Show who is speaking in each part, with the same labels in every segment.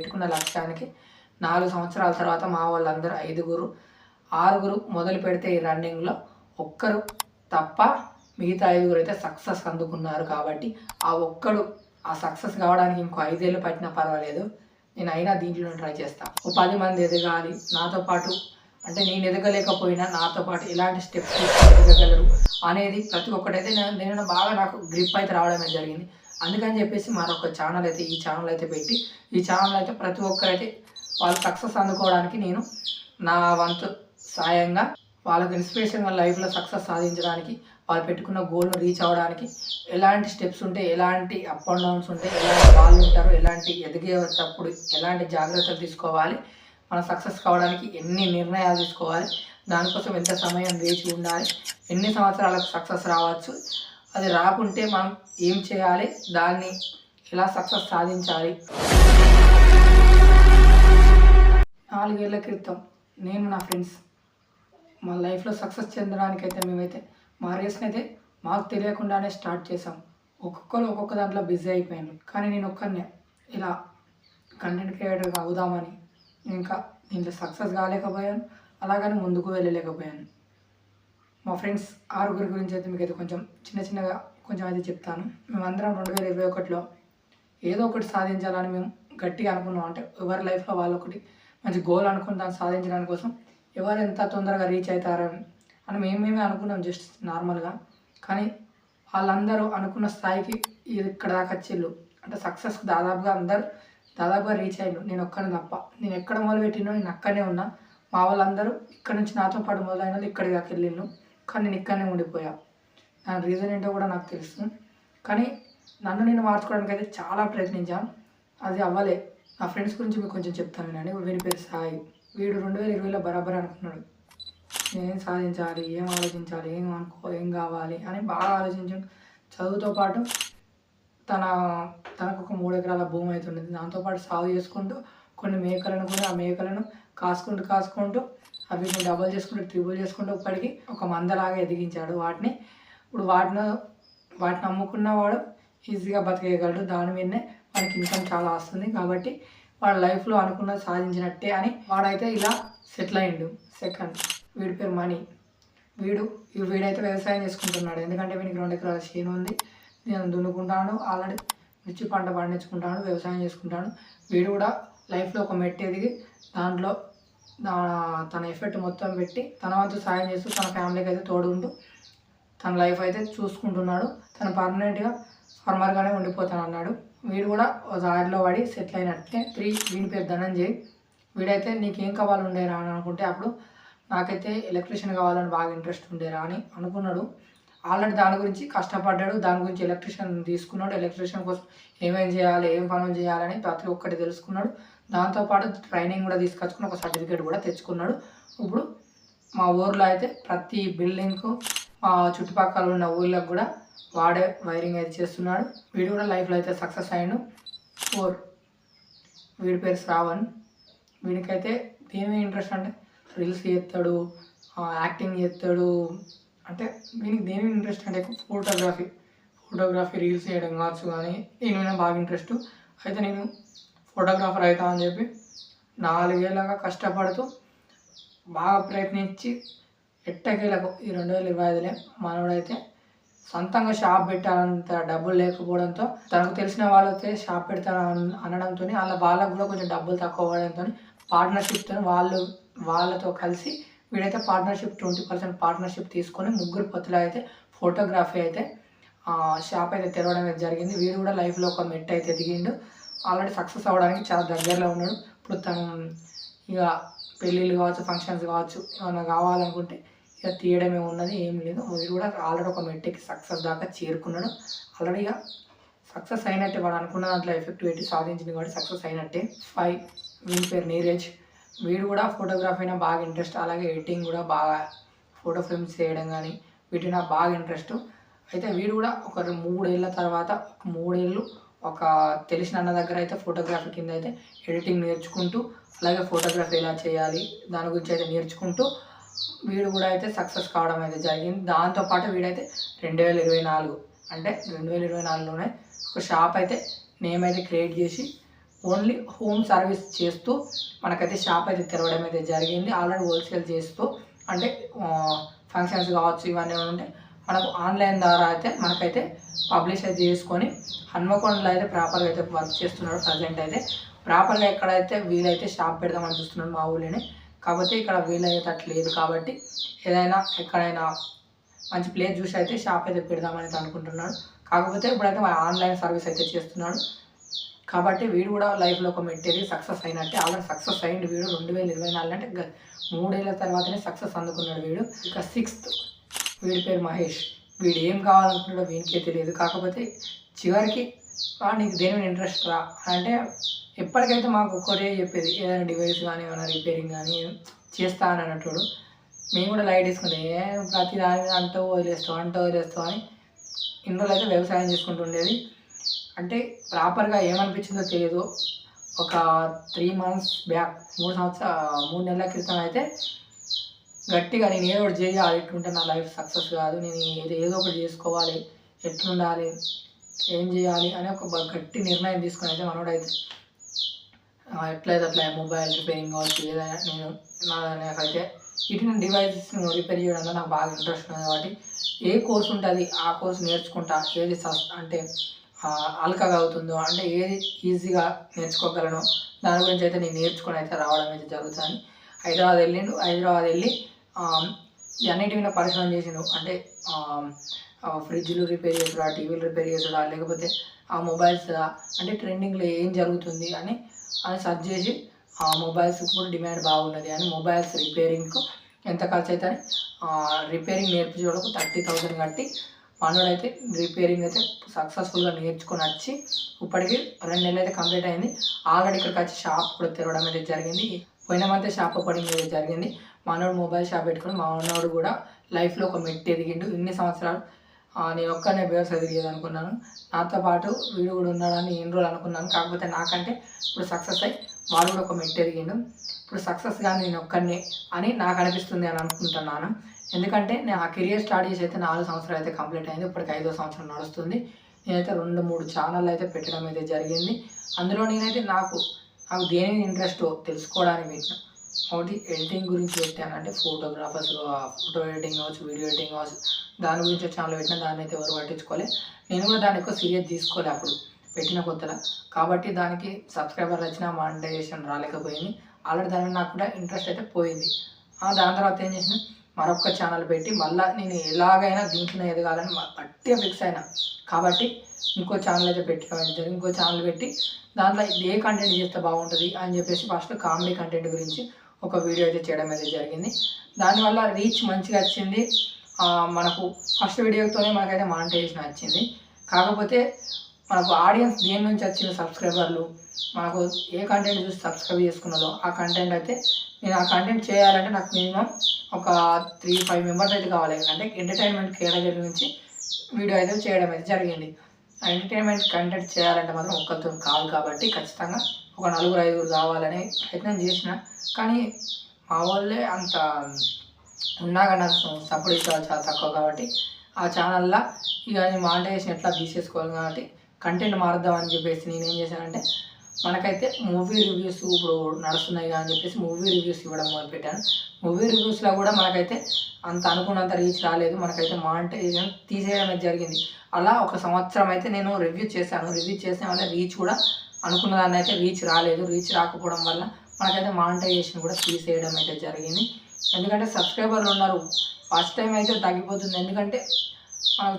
Speaker 1: పెట్టుకున్న లక్ష్యానికి నాలుగు సంవత్సరాల తర్వాత మా వాళ్ళందరూ ఐదుగురు ఆరుగురు మొదలు పెడితే ఈ రన్నింగ్లో ఒక్కరు తప్ప మిగతా ఐదుగురు అయితే సక్సెస్ అందుకున్నారు కాబట్టి ఆ ఒక్కడు ఆ సక్సెస్ కావడానికి ఇంకో ఐదేళ్ళు పట్టినా పర్వాలేదు. నేను అయినా దీంట్లో ట్రై చేస్తాను ఓ పది మంది ఎదగాలి నాతో పాటు అంటే నేను ఎదగలేకపోయినా నాతో పాటు ఎలాంటి స్టెప్స్ ఎదగలరు అనేది ప్రతి ఒక్కటైతే నేను నేను బాగా నాకు గ్రిప్ అయితే రావడమే జరిగింది. అందుకని చెప్పేసి మరొక ఛానల్ అయితే ఈ ఛానల్ అయితే పెట్టి ఈ ఛానల్ అయితే ప్రతి ఒక్కరైతే వాళ్ళు సక్సెస్ అందుకోవడానికి నేను నా వంతు సాయంగా వాళ్ళకి ఇన్స్పిరేషన్ వాళ్ళ లైఫ్లో సక్సెస్ సాధించడానికి వాళ్ళు పెట్టుకున్న గోల్ను రీచ్ అవ్వడానికి ఎలాంటి స్టెప్స్ ఉంటాయి ఎలాంటి అప్ అండ్ డౌన్స్ ఉంటాయి ఎలాంటి వాళ్ళు ఉంటారు ఎలాంటి ఎదిగేటప్పుడు ఎలాంటి జాగ్రత్తలు తీసుకోవాలి మనం సక్సెస్ కావడానికి ఎన్ని నిర్ణయాలు తీసుకోవాలి దానికోసం ఎంత సమయం వేచి ఉండాలి ఎన్ని సంవత్సరాలకు సక్సెస్ రావచ్చు అది రాకుంటే మనం ఏం చేయాలి? దాన్ని ఎలా సక్సెస్ సాధించాలి? నాలుగేళ్ళ క్రితం నేను నా ఫ్రెండ్స్ మా లైఫ్లో సక్సెస్ చెందడానికైతే మేమైతే మా రేస్ని అయితే మాకు తెలియకుండానే స్టార్ట్ చేసాం ఒక్కొక్కరు ఒక్కొక్క దాంట్లో బిజీ అయిపోయాను. కానీ నేను ఒక్కరినే ఇలా కంటెంట్ క్రియేటర్గా అవుదామని. ఇంకా దీంట్లో సక్సెస్ కాలేకపోయాను. అలాగని ముందుకు వెళ్ళలేకపోయాను. మా ఫ్రెండ్స్ ఆరుగురి గురించి అయితే మీకు అయితే కొంచెం చిన్న చిన్నగా కొంచెం అయితే చెప్తాను. మేమందరం రెండు వేల ఇరవై ఒకటిలో ఏదో ఒకటి సాధించాలని మేము గట్టిగా అనుకున్నాం. అంటే ఎవరి లైఫ్లో వాళ్ళు ఒకటి మంచి గోల్ అనుకుని దాన్ని సాధించడానికి కోసం ఎవరు ఎంత తొందరగా రీచ్ అవుతారని అని మేమేమే మేమే అనుకున్నాం జస్ట్ నార్మల్గా కానీ వాళ్ళందరూ అనుకున్న స్థాయికి ఇక్కడ దాకా వచ్చిళ్ళు. అంటే సక్సెస్ దాదాపుగా అందరు దాదాపుగా రీచ్ అయ్యారు నేను ఒక్కనే తప్ప. నేను ఎక్కడ మొదలు పెట్టినో నేను అక్కడనే ఉన్నా. మా వాళ్ళందరూ ఇక్కడ నుంచి నాతో పాటు మొదలైన వాళ్ళు ఇక్కడికి దాకా వెళ్ళిళ్ళు కానీ నేను ఇక్కడనే ఉండిపోయా. దాని రీజన్ ఏంటో కూడా నాకు తెలుసు. కానీ నన్ను నేను మార్చుకోవడానికి అయితే చాలా ప్రయత్నించాను అది అవ్వలే. నా ఫ్రెండ్స్ గురించి మీకు కొంచెం చెప్తాను నేను వీడి పేరు సాయి. వీడు రెండు వేల ఇరవైలో బరాబర్ అనుకున్నాడు. ఏం సాధించాలి? ఏం ఆలోచించాలి? ఏం అనుకో ఏం కావాలి? అని బాగా ఆలోచించాడు. చదువుతో పాటు తన తనకు ఒక మూడు ఎకరాల భూమి అవుతుండేది దాంతోపాటు సాగు చేసుకుంటూ కొన్ని మేకలను కూడా ఆ మేకలను కాసుకుంటూ కాసుకుంటూ అవి డబల్ చేసుకుంటూ ట్రిపుల్ చేసుకుంటూ ఇప్పటికి ఒక మందలాగా ఎదిగించాడు వాటిని. ఇప్పుడు వాటిని వాటిని అమ్ముకున్నవాడు ఈజీగా బతికేయగలడు. దాని మీదనే వానికి ఇన్కమ్ చాలా వస్తుంది. కాబట్టి వాడు లైఫ్లో అనుకున్న సాధించినట్టే అని వాడైతే ఇలా సెటిల్ అయిండు. సెకండ్ వీడి పేరు మనీ. వీడు ఈ వీడైతే వ్యవసాయం చేసుకుంటున్నాడు. ఎందుకంటే వీడికి రెండు ఎకరాల చేను ఉంది. నేను దున్నుకుంటాను. ఆల్రెడీ మిర్చి పంట పండించుకుంటాను. వ్యవసాయం చేసుకుంటాను. వీడు కూడా లైఫ్లో ఒక మెట్టు ఎదిగి దాంట్లో తన ఎఫెక్ట్ మొత్తం పెట్టి తన వంతు సాయం చేస్తూ తన ఫ్యామిలీకి అయితే తోడుంటూ తన లైఫ్ అయితే చూసుకుంటున్నాడు. తను పర్మనెంట్గా ఫార్మర్గానే ఉండిపోతాను అన్నాడు వీడు కూడా దారిలో పడి సెటిల్ అయినట్టే. త్రీ వీని పేరు ధనంజయ్. వీడైతే నీకేం కావాలి ఉండేరా అని అనుకుంటే అప్పుడు నాకైతే ఎలక్ట్రీషియన్ కావాలని బాగా ఇంట్రెస్ట్ ఉండేరా అని అనుకున్నాడు. ఆల్రెడీ దాని గురించి కష్టపడ్డాడు. దాని గురించి ఎలక్ట్రీషియన్ తీసుకున్నాడు. ఎలక్ట్రీషియన్ కోసం ఏమేం చేయాలి ఏం పనులు చేయాలని ప్రతి ఒక్కటి తెలుసుకున్నాడు. దాంతోపాటు ట్రైనింగ్ కూడా తీసుకొచ్చుకుని ఒక సర్టిఫికేట్ కూడా తెచ్చుకున్నాడు. ఇప్పుడు మా ఊర్లో అయితే ప్రతి బిల్డింగ్కు మా చుట్టుపక్కల ఉన్న ఊళ్ళకు కూడా వాడే వైరింగ్ అయితే చేస్తున్నాడు. వీడు కూడా లైఫ్లో అయితే సక్సెస్ అయ్యాడు. ఫోర్. వీడి పేరు శ్రావణ్. వీడికైతే దేని ఇంట్రెస్ట్ అంటే రీల్స్ చేస్తాడు యాక్టింగ్ చేస్తాడు. అంటే వీనికి దేని ఇంట్రెస్ట్ అంటే ఫోటోగ్రఫీ. ఫోటోగ్రఫీ రీల్స్ చేయడం కావచ్చు కానీ దీని మీద బాగా ఇంట్రెస్ట్. అయితే నేను ఫోటోగ్రాఫర్ అవుతా అని చెప్పి నాలుగేళ్ళగా కష్టపడుతూ బాగా ప్రయత్నించి ఎట్టకేలకు ఈ రెండు వేల ఇరవై ఐదులే మనోడైతే సొంతంగా షాప్ పెట్టాలంత డబ్బులు లేకపోవడంతో తనకు తెలిసిన వాళ్ళైతే షాప్ పెడతాను అన- అనడంతో వాళ్ళ వాళ్ళకు కూడా కొంచెం డబ్బులు తక్కువ అవ్వడంతో పార్ట్నర్షిప్తో వాళ్ళు వాళ్ళతో కలిసి వీడైతే పార్ట్నర్షిప్ ట్వంటీ పర్సెంట్ పార్ట్నర్షిప్ తీసుకొని ముగ్గురు పొత్తులు అయితే ఫోటోగ్రఫీ అయితే షాప్ అయితే తెరవడం జరిగింది. వీడు కూడా లైఫ్లో ఒక మెట్ అయితే ఎదిగిండు ఆల్రెడీ సక్సెస్ అవ్వడానికి చాలా దగ్గరలో ఉన్నాడు. ఇప్పుడు తను ఇక పెళ్ళిళ్ళు కావచ్చు ఫంక్షన్స్ కావచ్చు ఏమైనా కావాలనుకుంటే ఇక తీయడమే ఉన్నది ఏం లేదు. వీడు కూడా ఆల్రెడీ ఒక మెట్టికి సక్సెస్ దాకా చేరుకున్నాడు. ఆల్రెడీ ఇక సక్సెస్ అయినట్టే వాడు అనుకున్న దాంట్లో ఎఫెక్ట్ పెట్టి సాధించింది కాబట్టి సక్సెస్ అయినట్టే. ఫైవ్ వీని పేరు నీరజ్. వీడు కూడా ఫోటోగ్రఫీ అయినా బాగా ఇంట్రెస్ట్ అలాగే ఎడిటింగ్ కూడా బాగా ఫోటో ఫ్రేమ్స్ చేయడం కానీ వీటి నాకు బాగా ఇంట్రెస్ట్. అయితే వీడు కూడా ఒక మూడేళ్ళ తర్వాత ఒక మూడేళ్ళు ఒక తెలిసిన అన్న దగ్గర అయితే ఫోటోగ్రఫీ కింద అయితే ఎడిటింగ్ నేర్చుకుంటూ అలాగే ఫోటోగ్రఫీ ఎలా చేయాలి దాని గురించి అయితే నేర్చుకుంటూ వీడు కూడా అయితే సక్సెస్ కావడం అయితే జరిగింది. దాంతోపాటు వీడైతే రెండు వేల ఇరవై నాలుగు అంటే రెండు వేల ఇరవై నాలుగులోనే ఒక షాప్ అయితే నేమ్ అయితే క్రియేట్ చేసి ఓన్లీ హోమ్ సర్వీస్ చేస్తూ మనకైతే షాప్ అయితే తెరవడం అయితే జరిగింది. ఆల్రెడీ హోల్సేల్ చేస్తూ అంటే ఫంక్షన్స్ కావచ్చు ఇవన్నీ ఉంటే మనకు ఆన్లైన్ ద్వారా అయితే మనకైతే పబ్లిష్ అయితే చేసుకొని హన్మకొండలో అయితే ప్రాపర్గా అయితే వర్క్ చేస్తున్నాడు ప్రజెంట్ అయితే. ప్రాపర్గా ఎక్కడైతే వీలైతే షాప్ పెడదామని చూస్తున్నాడు మా ఊళ్ళోనే. కాకపోతే ఇక్కడ వీలయ్యేటట్టు లేదు కాబట్టి ఏదైనా ఎక్కడైనా మంచి ప్లేస్ చూసి అయితే షాప్ అయితే పెడదామని అనుకుంటున్నాడు. కాకపోతే ఇప్పుడైతే ఆన్లైన్ సర్వీస్ అయితే చేస్తున్నాడు. కాబట్టి వీడు కూడా లైఫ్లో ఒక మెటీరియల్ సక్సెస్ అయినట్టే. ఆల్రెడీ సక్సెస్ అయింది వీడు రెండు వేల ఇరవై నాలుగు అంటే మూడేళ్ళ తర్వాతనే సక్సెస్ అందుకున్నాడు వీడు. ఇక సిక్స్త్ వీడి పేరు మహేష్. వీడు ఏం కావాలనుకున్నాడో వీనికే తెలియదు. కాకపోతే చివరికి నీకు దేని మీద ఇంట్రెస్ట్ రా? అంటే ఎప్పటికైతే మాకు ఒక్కటే చెప్పేది ఏదైనా డివైస్ కానీ ఏమైనా రిపేరింగ్ కానీ చేస్తా అని అన్నట్టు మేము కూడా లైట్ తీసుకుంటే ఏ ప్రతి దాని మీద అంటూ వదిలేస్తాం అంటూ వదిలేస్తాం అని ఇన్ని అయితే వ్యవసాయం చేసుకుంటూ ఉండేది. అంటే ప్రాపర్గా ఏమనిపించిందో తెలియదు. ఒక త్రీ మంత్స్ బ్యాక్ మూడు సంవత్సర మూడు నెలల క్రితం అయితే గట్టిగా నేను ఏదో ఒకటి చేయాలి ఎట్లుంటే నా లైఫ్ సక్సెస్ కాదు నేను ఏదో ఒకటి చేసుకోవాలి ఎట్లుండాలి ఏం చేయాలి అని ఒక గట్టి నిర్ణయం తీసుకుని అయితే మనోడైతే ఎట్లయితే అట్లా మొబైల్ రిపేరింగ్ కావచ్చు ఏదైనా నేను నాకైతే ఇటు డివైసెస్ రిపేర్ చేయడంలో నాకు బాగా ఇంట్రెస్ట్ ఉంది కాబట్టి ఏ కోర్స్ ఉంటుంది ఆ కోర్స్ నేర్చుకుంటా ఏది సస్ అంటే అల్కగా అవుతుందో అంటే ఏది ఈజీగా నేర్చుకోగలను దాని గురించి అయితే నేను నేర్చుకొని అయితే రావడం అయితే జరుగుతుంది. హైదరాబాద్ వెళ్ళిండు హైదరాబాద్ వెళ్ళి అన్నిటి మీద పరిశ్రమ చేసిండు అంటే ఫ్రిడ్జ్లు రిపేర్ చేసుడా టీవీలు రిపేర్ చేసుడా లేకపోతే ఆ మొబైల్స్ అంటే ట్రెండింగ్లో ఏం జరుగుతుంది అని అని సెర్చ్ చేసి ఆ మొబైల్స్ కూడా డిమాండ్ బాగున్నది. అని మొబైల్స్ రిపేరింగ్కు ఎంత ఖర్చు అవుతుంది రిపేరింగ్ నేర్పించేవాళ్ళకు థర్టీ థౌసండ్ కట్టి మనోడైతే రిపేరింగ్ అయితే సక్సెస్ఫుల్గా నేర్చుకొని వచ్చి ఇప్పటికి రెండు నెలలు అయితే కంప్లీట్ అయింది. ఆల్రెడీ ఇక్కడికి వచ్చి షాప్ కూడా తెరవడం అయితే జరిగింది. పోయినామంటే షాప్ ఓపెనింగ్ జరిగింది. మనోడు మొబైల్ షాప్ పెట్టుకుని మా మనోడు కూడా లైఫ్లో ఒక మెట్టు ఎదిగిండు. ఇన్ని సంవత్సరాలు నేను ఒక్కనే బేర్స్ ఎదిగేది అనుకున్నాను. నాతో పాటు వీడు కూడా ఉన్నాడని ఎన్ని రోజులు అనుకున్నాను. కాకపోతే నాకంటే ఇప్పుడు సక్సెస్ అయ్యి వాడు కూడా ఒక మెట్టు ఎదిగిండు. ఇప్పుడు సక్సెస్ కానీ నేను ఒక్కనే అని నాకు అనిపిస్తుంది అని అనుకుంటున్నాను. ఎందుకంటే నేను ఆ కెరియర్ స్టార్ట్ చేసి అయితే నాలుగు సంవత్సరాలు అయితే కంప్లీట్ అయింది. ఇప్పటికి ఐదో సంవత్సరం నడుస్తుంది. నేనైతే రెండు మూడు ఛానల్ అయితే పెట్టడం అయితే జరిగింది. అందులో నేనైతే నాకు నాకు దేని ఇంట్రెస్ట్ తెలుసుకోవడానికి పెట్టిన. ఒకటి ఎడిటింగ్ గురించి పెట్టాను. అంటే ఫోటోగ్రాఫర్స్ ఫోటో ఎడిటింగ్ కావచ్చు వీడియో ఎడిటింగ్ కావచ్చు దాని గురించి ఛానల్ పెట్టిన దాన్ని అయితే ఎవరు పట్టించుకోలే. నేను కూడా దాన్ని ఎక్కువ సీరియస్ తీసుకోలే అప్పుడు పెట్టిన కొత్తలో కాబట్టి దానికి సబ్స్క్రైబర్లు వచ్చినా మానిటైజేషన్ రాలేకపోయింది. ఆల్రెడీ దాని నాకు కూడా ఇంట్రెస్ట్ అయితే పోయింది. ఆ, దాని తర్వాత ఏం చేసిన మరొక ఛానల్ పెట్టి మళ్ళీ నేను ఎలాగైనా దీంట్లో ఎదగాలని మ- గట్టిగా ఫిక్స్ అయినా. కాబట్టి ఇంకో ఛానల్ అయితే పెట్టడం జరిగింది. ఇంకో ఛానల్ పెట్టి దాంట్లో ఏ కంటెంట్ చేస్తే బాగుంటుంది అని చెప్పేసి ఫస్ట్ కామెడీ కంటెంట్ గురించి ఒక వీడియో అయితే చేయడం అయితే జరిగింది. దానివల్ల రీచ్ మంచిగా వచ్చింది. మనకు ఫస్ట్ వీడియోతోనే మనకైతే మానిటైజేషన్ వచ్చింది. కాకపోతే మనకు ఆడియన్స్ దేని నుంచి వచ్చిన సబ్స్క్రైబర్లు మనకు ఏ కంటెంట్ చూసి సబ్స్క్రైబ్ చేసుకున్నదో ఆ కంటెంట్ అయితే నేను ఆ కంటెంట్ చేయాలంటే నాకు మినిమం ఒక త్రీ ఫైవ్ మెంబర్స్ అయితే కావాలి. అంటే ఎంటర్టైన్మెంట్ కేటగిరీ నుంచి వీడియో అయితే చేయడం అయితే జరిగింది. ఆ ఎంటర్టైన్మెంట్ కంటెంట్ చేయాలంటే మాత్రం ఒక్కరితో కాదు కాబట్టి ఖచ్చితంగా ఒక నలుగురు ఐదుగురు కావాలని ప్రయత్నం చేసిన కానీ మా వాళ్ళే అంత ఉన్నా కానీ నాకు సపోర్ట్ ఇస్తారు చాలా తక్కువ కాబట్టి ఆ ఛానల్లో ఇక మానిటైజేషన్ ఎట్లా తీసేసుకోవాలి కాబట్టి కంటెంట్ మారుద్దాం అని చెప్పేసి నేను ఏం చేశానంటే మనకైతే మూవీ రివ్యూస్ ఇప్పుడు నడుస్తున్నాయి కదా అని చెప్పేసి మూవీ రివ్యూస్ ఇవ్వడం మొదలుపెట్టాను. మూవీ రివ్యూస్లో కూడా మనకైతే అంత అనుకున్నంత రీచ్ రాలేదు. మనకైతే మానిటైజేషన్ తీసేయడం జరిగింది. అలా ఒక సంవత్సరం అయితే నేను రివ్యూ చేశాను. రివ్యూ చేసిన వల్ల రీచ్ కూడా అనుకున్న దాన్ని అయితే రీచ్ రాలేదు. రీచ్ రాకపోవడం వల్ల మనకైతే మానిటైజేషన్ కూడా తీసేయడం అయితే జరిగింది. ఎందుకంటే సబ్స్క్రైబర్లు ఉన్నారు. ఫస్ట్ టైం అయితే తగ్గిపోతుంది. ఎందుకంటే మన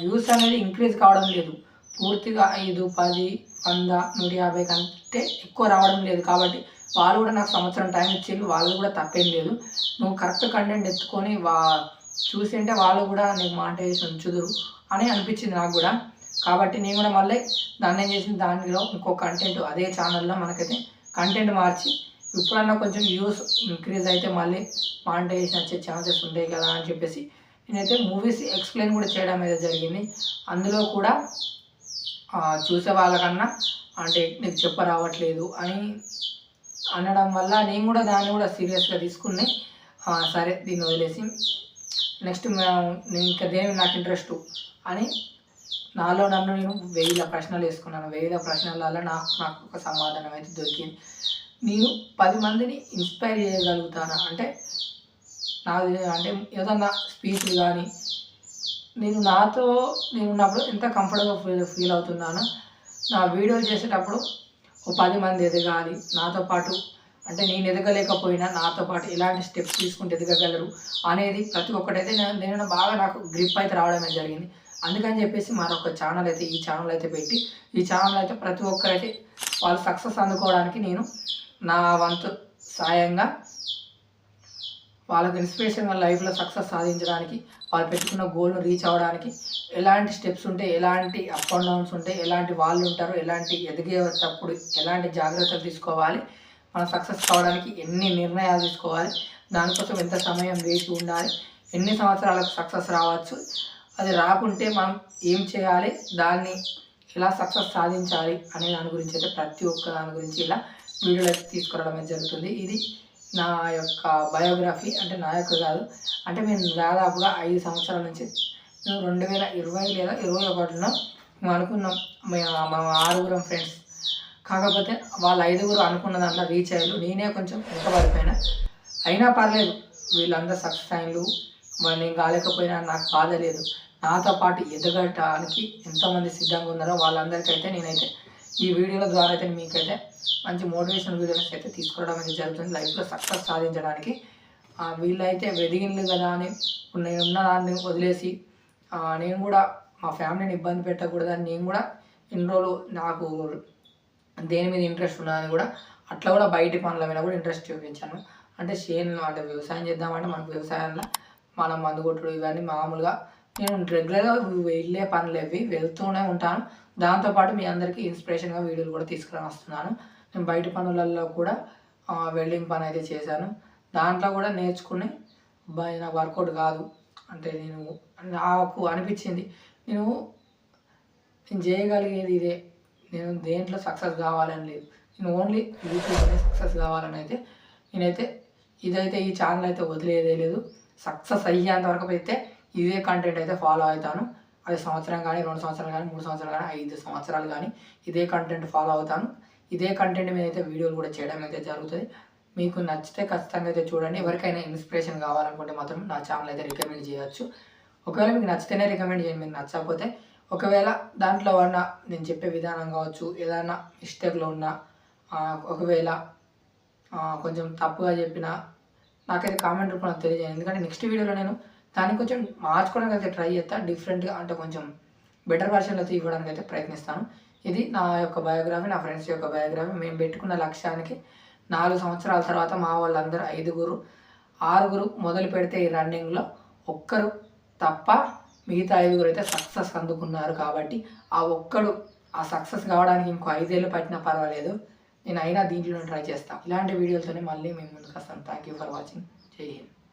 Speaker 1: వ్యూస్ అనేది ఇంక్రీజ్ కావడం లేదు. పూర్తిగా ఐదు పది వంద నూట యాభై కంటే ఎక్కువ రావడం లేదు కాబట్టి వాళ్ళు కూడా నాకు సంవత్సరం టైం ఇచ్చిండ్రు వాళ్ళు కూడా తప్పేం లేదు. నువ్వు కరెక్ట్ కంటెంట్ ఎత్తుకొని వా చూసింటే వాళ్ళు కూడా నీకు మానిటైజేషన్ ఉంచుదురు అని అనిపించింది నాకు కూడా. కాబట్టి నేను కూడా మళ్ళీ దాన్ని ఏం చేసిన దానిలో ఇంకో కంటెంట్ అదే ఛానల్లో మనకైతే కంటెంట్ మార్చి ఇప్పుడన్నా కొంచెం వ్యూస్ ఇంక్రీజ్ అయితే మళ్ళీ మానిటైజేషన్ వచ్చే ఛాన్సెస్ ఉంటాయి కదా అని చెప్పేసి నేనైతే మూవీస్ ఎక్స్ప్లెయిన్ కూడా చేయడం అయితే జరిగింది. అందులో కూడా చూసే వాళ్ళకన్నా అంటే నీకు చెప్ప రావట్లేదు అని అనడం వల్ల నేను కూడా దాన్ని కూడా సీరియస్గా తీసుకుని సరే దీన్ని వదిలేసి నెక్స్ట్ నేను ఇంకా దేని నాకు ఇంట్రెస్ట్ అని నాలో నన్ను నేను వెయ్యిల ప్రశ్నలు వేసుకున్నాను. వెయ్యిల ప్రశ్నలలో నాకు నాకు ఒక సమాధానం అయితే దొరికింది. నేను పది మందిని ఇన్స్పైర్ చేయగలుగుతానా? అంటే నాది అంటే ఏదన్నా స్పీచ్లు కానీ నేను నాతో నేను ఉన్నప్పుడు ఎంత కంఫర్టబుల్ ఫీల్ ఫీల్ అవుతున్నానో నా వీడియోలు చేసేటప్పుడు ఓ పది మంది ఎదగాలి. నాతో పాటు అంటే నేను ఎదగలేకపోయినా నాతో పాటు ఎలాంటి స్టెప్స్ తీసుకుంటే ఎదగగలరు అనేది ప్రతి ఒక్కటైతే నేను నేను బాగా నాకు గ్రిప్ అయితే రావడమే జరిగింది. అందుకని చెప్పేసి మరొక ఛానల్ అయితే ఈ ఛానల్ అయితే పెట్టి ఈ ఛానల్ అయితే ప్రతి ఒక్కరైతే వాళ్ళు సక్సెస్ అందుకోవడానికి నేను నా వంతు సాయంగా వాళ్ళకి ఇన్స్పిరేషన్గా లైఫ్లో సక్సెస్ సాధించడానికి వాళ్ళు పెట్టుకున్న గోల్ను రీచ్ అవ్వడానికి ఎలాంటి స్టెప్స్ ఉంటాయి ఎలాంటి అప్ అండ్ డౌన్స్ ఉంటాయి ఎలాంటి వాళ్ళు ఉంటారు ఎలాంటి ఎదిగేటప్పుడు ఎలాంటి జాగ్రత్తలు తీసుకోవాలి మనం సక్సెస్ కావడానికి ఎన్ని నిర్ణయాలు తీసుకోవాలి దానికోసం ఎంత సమయం వేచి ఉండాలి ఎన్ని సంవత్సరాలకు సక్సెస్ రావచ్చు అది రాకుంటే మనం ఏం చేయాలి దాన్ని ఎలా సక్సెస్ సాధించాలి అనే దాని గురించి అయితే ప్రతి ఒక్క దాని గురించి ఇలా వీడియోలో తీసుకురావడం జరుగుతుంది. ఇది నా యొక్క బయోగ్రఫీ అంటే నా యొక్క కాదు. అంటే మేము దాదాపుగా ఐదు సంవత్సరాల నుంచి మేము రెండు వేల ఇరవై లేదా ఇరవై ఒకటిలో మేము అనుకున్నాం. మేము మా ఆరుగురం ఫ్రెండ్స్. కాకపోతే వాళ్ళ ఐదుగురు అనుకున్న దాంట్లో రీచ్ అయ్యారు. నేనే కొంచెం వెనకబడిపోయినా. అయినా పర్లేదు వీళ్ళందరూ సక్సెస్ అయ్యారు వాళ్ళు నేను కాలేకపోయినా నాకు బాధ లేదు. నాతో పాటు ఎదగటానికి ఎంతమంది సిద్ధంగా ఉన్నారో వాళ్ళందరికైతే నేనైతే ఈ వీడియోల ద్వారా అయితే మీకైతే మంచి మోటివేషనల్ వీడియోస్ అయితే తీసుకురావడం అనేది జరుగుతుంది. లైఫ్లో సక్సెస్ సాధించడానికి. వీళ్ళైతే వెదిగింది కదా అని నేను ఉన్న దాన్ని వదిలేసి నేను కూడా మా ఫ్యామిలీని ఇబ్బంది పెట్టకూడదని నేను కూడా ఇన్ని రోజులు నాకు దేని మీద ఇంట్రెస్ట్ ఉన్నదని కూడా అట్లా కూడా బయటి పనుల మీద కూడా ఇంట్రెస్ట్ చూపించాను. అంటే చేను అంటే వ్యవసాయం చేద్దామంటే మనకు వ్యవసాయంలో మనం మందు కొట్టుడు ఇవన్నీ మామూలుగా నేను రెగ్యులర్గా వెళ్ళే పనులు ఇవి వెళ్తూనే ఉంటాను. దాంతోపాటు మీ అందరికీ ఇన్స్పిరేషన్గా వీడియోలు కూడా తీసుకుని వస్తున్నాను నేను బయట పనులలో కూడా వెల్డింగ్ పని అయితే చేశాను. దాంట్లో కూడా నేర్చుకుని నాకు వర్కౌట్ కాదు. అంటే నేను నాకు అనిపించింది నేను నేను చేయగలిగేది ఇదే. నేను దేంట్లో సక్సెస్ కావాలని లేదు. నేను ఓన్లీ యూట్యూబ్లోనే సక్సెస్ కావాలని అయితే నేనైతే ఇదైతే ఈ ఛానల్ అయితే వదిలేదే లేదు. సక్సెస్ అయ్యేంత వరకు అయితే ఇదే కంటెంట్ అయితే ఫాలో అవుతాను. అది సంవత్సరం కానీ రెండు సంవత్సరాలు కానీ మూడు సంవత్సరాలు కానీ ఐదు సంవత్సరాలు కానీ ఇదే కంటెంట్ ఫాలో అవుతాను. ఇదే కంటెంట్ మీద అయితే వీడియోలు కూడా చేయడం అయితే జరుగుతుంది. మీకు నచ్చితే ఖచ్చితంగా అయితే చూడండి. ఎవరికైనా ఇన్స్పిరేషన్ కావాలనుకుంటే మాత్రం నా ఛానల్ అయితే రికమెండ్ చేయొచ్చు. ఒకవేళ మీకు నచ్చితేనే రికమెండ్ చేయండి. మీకు నచ్చకపోతే ఒకవేళ దాంట్లో ఉన్న నేను చెప్పే విధానం కావచ్చు ఏదైనా మిస్టేక్లో ఉన్న ఒకవేళ కొంచెం తప్పుగా చెప్పిన నాకైతే కామెంట్ రూపంలో తెలియజేయండి. ఎందుకంటే నెక్స్ట్ వీడియోలో నేను దాన్ని కొంచెం మార్చుకోవడానికి అయితే ట్రై చేస్తా డిఫరెంట్గా అంటే కొంచెం బెటర్ వర్షన్లో అయితే ఇవ్వడానికి అయితే ప్రయత్నిస్తాను. ఇది నా యొక్క బయోగ్రఫీ నా ఫ్రెండ్స్ యొక్క బయోగ్రఫీ మేము పెట్టుకున్న లక్ష్యానికి నాలుగు సంవత్సరాల తర్వాత మా వాళ్ళందరూ ఐదుగురు ఆరుగురు మొదలు పెడితే ఈ రన్నింగ్లో ఒక్కరు తప్ప మిగతా ఐదుగురు అయితే సక్సెస్ అందుకున్నారు కాబట్టి ఆ ఒక్కడు ఆ సక్సెస్ కావడానికి ఇంకో ఐదేళ్ళు పట్టినా పర్వాలేదు. నేను అయినా దీంట్లో ట్రై చేస్తాను ఇలాంటి వీడియోలతోనే మళ్ళీ మేము ముందుకు వస్తాను థ్యాంక్ యూ ఫర్ వాచింగ్ జై హింద్